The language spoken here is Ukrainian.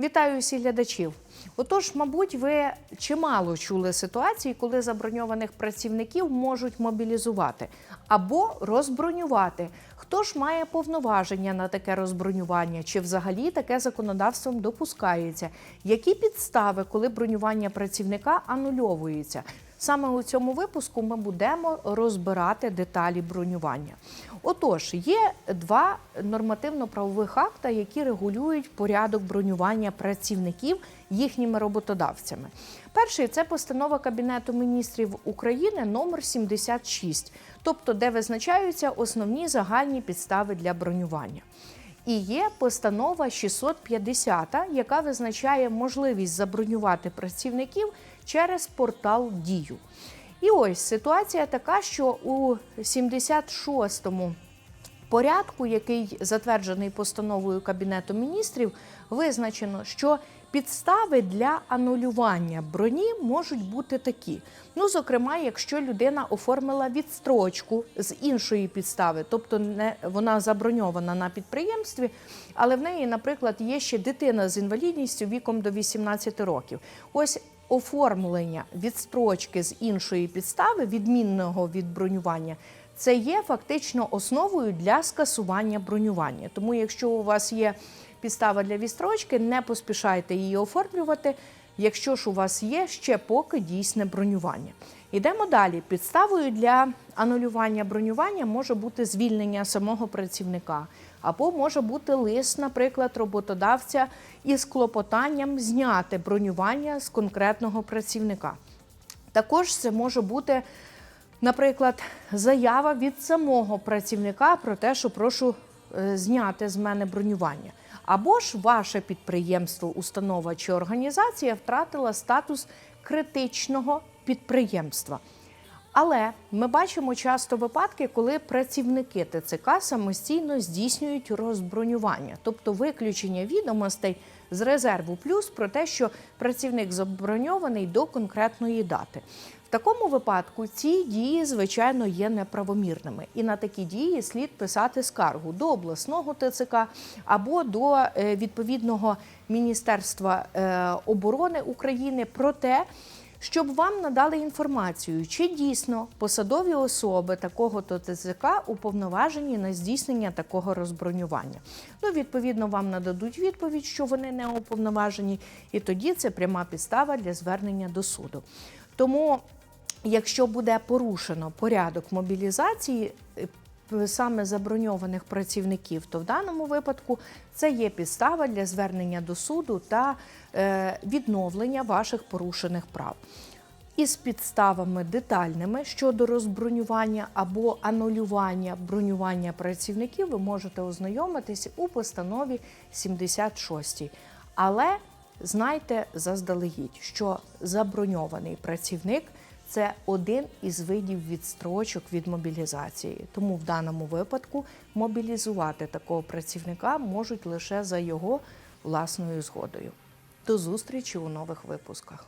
Вітаю усіх глядачів. Отож, мабуть, ви чимало чули ситуації, коли заброньованих працівників можуть мобілізувати або розбронювати. Хто ж має повноваження на таке розбронювання? Чи взагалі таке законодавством допускається? Які підстави, коли бронювання працівника анульовується? Саме у цьому випуску ми будемо розбирати деталі бронювання. Отож, є два нормативно-правових акта, які регулюють порядок бронювання працівників їхніми роботодавцями. Перший це постанова Кабінету міністрів України номер 76, тобто де визначаються основні загальні підстави для бронювання. І є постанова 650, яка визначає можливість забронювати працівників через портал Дію. І ось ситуація така, що у 76-му порядку, який затверджений постановою Кабінету міністрів, визначено, що підстави для анулювання броні можуть бути такі. Ну, зокрема, якщо людина оформила відстрочку з іншої підстави, тобто не вона заброньована на підприємстві, але в неї, наприклад, є ще дитина з інвалідністю віком до 18 років. Ось оформлення відстрочки з іншої підстави, відмінного від бронювання, це є фактично основою для скасування бронювання. Тому, якщо у вас є підстава для відстрочки, не поспішайте її оформлювати. Якщо ж у вас є ще поки дійсне бронювання. Йдемо далі. Підставою для анулювання бронювання може бути звільнення самого працівника, або може бути лист, наприклад, роботодавця із клопотанням зняти бронювання з конкретного працівника. Також це може бути, наприклад, заява від самого працівника про те, що прошу е, зняти з мене бронювання. Або ж ваше підприємство, установа чи організація втратила статус критичного підприємства. Але ми бачимо часто випадки, коли працівники ТЦК самостійно здійснюють розбронювання, тобто виключення відомостей з резерву плюс про те, що працівник заброньований до конкретної дати. Такому випадку ці дії, звичайно, є неправомірними, і на такі дії слід писати скаргу до обласного ТЦК або до е, відповідного Міністерства е, оборони України про те, щоб вам надали інформацію, чи дійсно посадові особи такого то ТЦК уповноважені на здійснення такого розбронювання. Ну, відповідно, вам нададуть відповідь, що вони не уповноважені, і тоді це пряма підстава для звернення до суду. Тому, якщо буде порушено порядок мобілізації, е, Саме заброньованих працівників, то в даному випадку це є підстава для звернення до суду та е, відновлення ваших порушених прав. Із підставами детальними щодо розбронювання або анулювання бронювання працівників ви можете ознайомитися у постанові 76. Але знайте заздалегідь, що заброньований працівник це один із видів відстрочок від мобілізації. Тому в даному випадку мобілізувати такого працівника можуть лише за його власною згодою. До зустрічі у нових випусках.